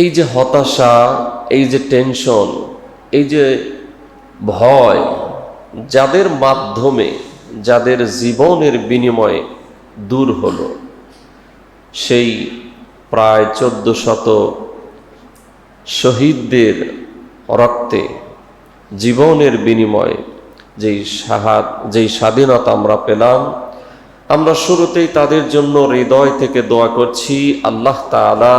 এই যে হতাশা, এই যে টেনশন, এই যে ভয়, যাদের মাধ্যমে, যাদের জীবনের বিনিময়ে দূর হলো, সেই প্রায় চোদ্দ শত শহীদদের রক্তে জীবনের বিনিময়ে যেই সাহাদ যেই স্বাধীনতা আমরা পেলাম, আমরা শুরুতেই তাদের জন্য হৃদয় থেকে দোয়া করছি, আল্লাহ তাআলা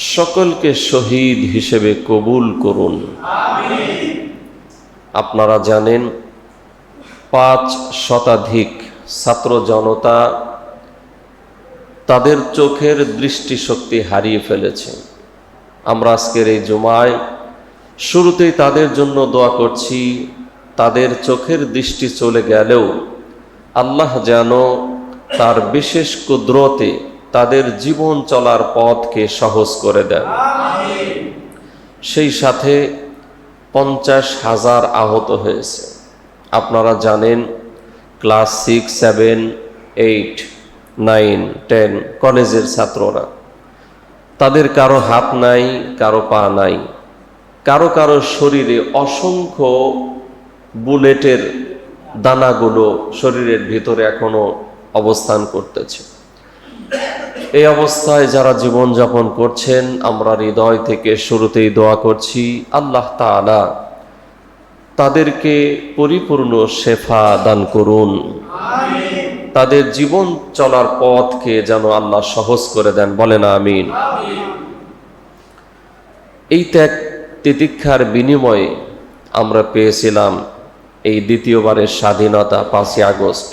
সকলকে শহীদ হিসেবে কবুল করুন। আপনারা জানেন, পাঁচ শতাধিক ছাত্র জনতা তাদের চোখের দৃষ্টিশক্তি হারিয়ে ফেলেছে। আমরা আজকের এই জুমায় শুরুতেই তাদের জন্য দোয়া করছি, তাদের চোখের দৃষ্টি চলে গেলেও আল্লাহ যেন তার বিশেষ কুদরতে তাদের জীবন চলার পথকে সহজ করে দেন। সেই সাথে পঞ্চাশ হাজার আহত হয়েছে। আপনারা জানেন class six seven eight nine ten কলেজের ছাত্ররা। তাদের কারও হাত নাই কারও পা নাই। কারও কারও শরীরে অসংখ্য বুলেটের দানাগুলো শরীরের ভিতরে এখনও অবস্থান করতেছে। এই অবস্থায় যারা জীবনযাপন করছেন আমরা হৃদয় থেকে শুরুতেই দোয়া করছি আল্লাহ তাআলা তাদেরকে পরিপূর্ণ শেফা দান করুন। তাদের জীবন চলার পথকে যেন আল্লাহ সহজ করে দেন বলেন আমিন। এই ত্যাগ তিতিক্ষার বিনিময়ে আমরা পেয়েছিলাম এই দ্বিতীয়বারের স্বাধীনতা পাঁচই আগস্ট।